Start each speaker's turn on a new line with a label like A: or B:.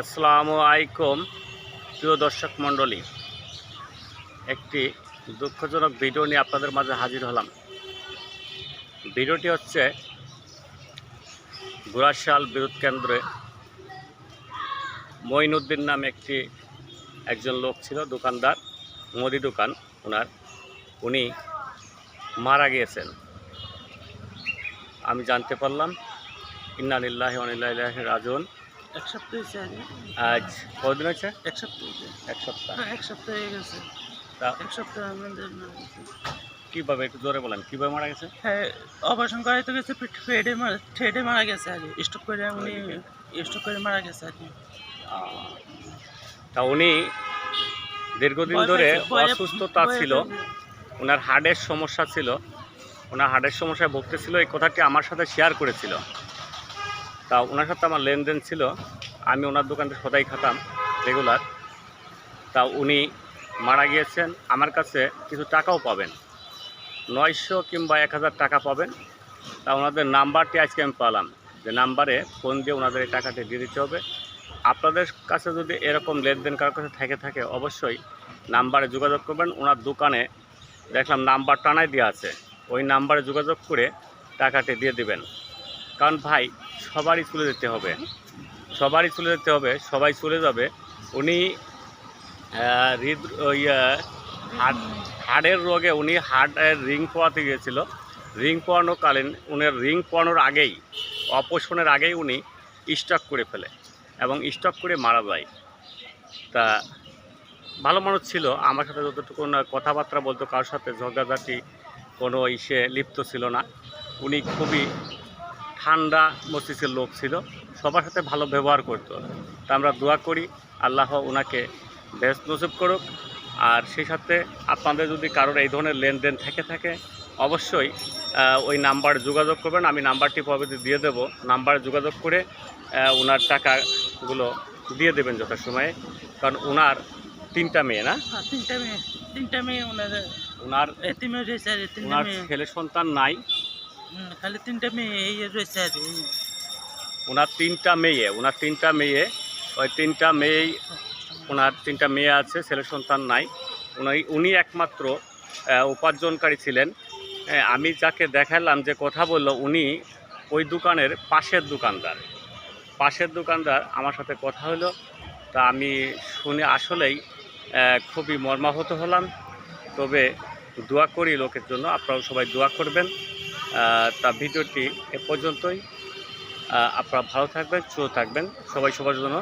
A: আসসালামু আলাইকুম, প্রিয় দর্শক মণ্ডলী। একটি দুঃখজনক ভিডিও নিয়ে আপনাদের মাঝে হাজির হলাম। ভিডিওটি হচ্ছে গুরাশাল বিদ্যুৎ কেন্দ্রে মঈনুদ্দিন নামে একটি, একজন লোক ছিল, দোকানদার, মুদি দোকান ওনার। উনি মারা গিয়েছেন। আমি জানতে পারলাম ইন্নালিল্লাহ অনিল্লাহ রাজন
B: এক সপ্তাহ হয়েছে আগে।
A: আজ কদিন হয়েছে?
B: এক সপ্তাহ
A: এক সপ্তাহ।
B: হ্যাঁ এক সপ্তাহ হয়ে গেছে।
A: তা
B: এক সপ্তাহ আমাদের
A: কীভাবে একটু জোরে বলেন কীভাবে মারা গেছে?
B: হ্যাঁ অপারেশন করাইতে গেছে ফ্রেডে মারা ফ্রেডে মারা গেছে আগে। স্টক করে উনি স্টক করে মারা গেছে আর কি
A: তা উনি দীর্ঘদিন ধরে অসুস্থতা ছিল। ওনার হার্টের সমস্যা ছিল। ওনার হার্টের সমস্যায় ভুগতেছিল এই কথাটি আমার সাথে শেয়ার করেছিল। তা ওনার সাথে আমার লেনদেন ছিল। আমি ওনার দোকানটা সদাই খাতাম রেগুলার তা উনি মারা গিয়েছেন, আমার কাছে কিছু টাকাও পাবেন। নয়শো কিংবা এক হাজার টাকা পাবেন। তা ওনাদের নাম্বারটি আজকে আমি পালাম, যে নাম্বারে ফোন দিয়ে ওনাদের এই টাকাটি দিয়ে দিতে হবে। আপনাদের কাছে যদি এরকম লেনদেন কারোর কাছে থেকে থাকে, অবশ্যই নাম্বারে যোগাযোগ করবেন। ওনার দোকানে দেখলাম নাম্বার টানাই দেওয়া আছে। ওই নাম্বারে যোগাযোগ করে টাকাটি দিয়ে দিবেন। কারণ ভাই সবারই চলে যেতে হবে। সবারই চলে যেতে হবে, সবাই চলে যাবে। উনি হৃদ ইয়ে হার্ট হার্টের রোগে উনি হার্টের রিং পোয়াতে গিয়েছিল। রিং পোয়ানোকালীন উনার রিং পোয়ানোর আগেই, অপারেশনের আগেই উনি স্টক করে ফেলে এবং স্টক করে মারা যায়। তা, ভালো মানুষ ছিল। আমার সাথে যতটুকু কথাবার্তা বলতো, কারোর সাথে ঝগড়াঝাটি কোনো ইসে লিপ্ত ছিল না। উনি খুবই ঠান্ডা মস্তিষ্কের লোক ছিল সবার সাথে ভালো ব্যবহার করতো। তা আমরা দোয়া করি আল্লাহ ওনাকে বেশ নসিব করুক। আর সেই সাথে আপনাদের যদি কারোর এই ধরনের লেনদেন থেকে থাকে অবশ্যই ওই নাম্বারে যোগাযোগ করবেন। আমি নাম্বারটি পরবর্তী দিয়ে দেবো। নাম্বারে যোগাযোগ করে ওনার টাকাগুলো দিয়ে দেবেন যথাসময়ে। কারণ ওনার তিনটা মেয়ে না?
B: হ্যাঁ, তিনটা মেয়ে। তিনটা মেয়ে ওনার
A: ওনার ছেলে সন্তান নাই।
B: খালি তিনটা মেয়ে রয়েছে আর
A: ওনার তিনটা মেয়ে ওনার তিনটা মেয়ে ওই তিনটা মেয়েই ওনার তিনটা মেয়ে আছে ছেলে সন্তান নাই। উনি উনি একমাত্র উপার্জনকারী ছিলেন। হ্যাঁ, আমি যাকে দেখালাম যে কথা বলল উনি ওই দোকানের পাশের দোকানদার। পাশের দোকানদার আমার সাথে কথা হলো তা আমি শুনে আসলেই খুবই মর্মাহত হলাম। তবে দোয়া করি লোকের জন্য আপনারাও সবাই দোয়া করবেন। তা ভিডিওটি এ পর্যন্তই। আপনারা ভালো থাকবেন সুস্থ থাকবেন। সবাই সবার জন্য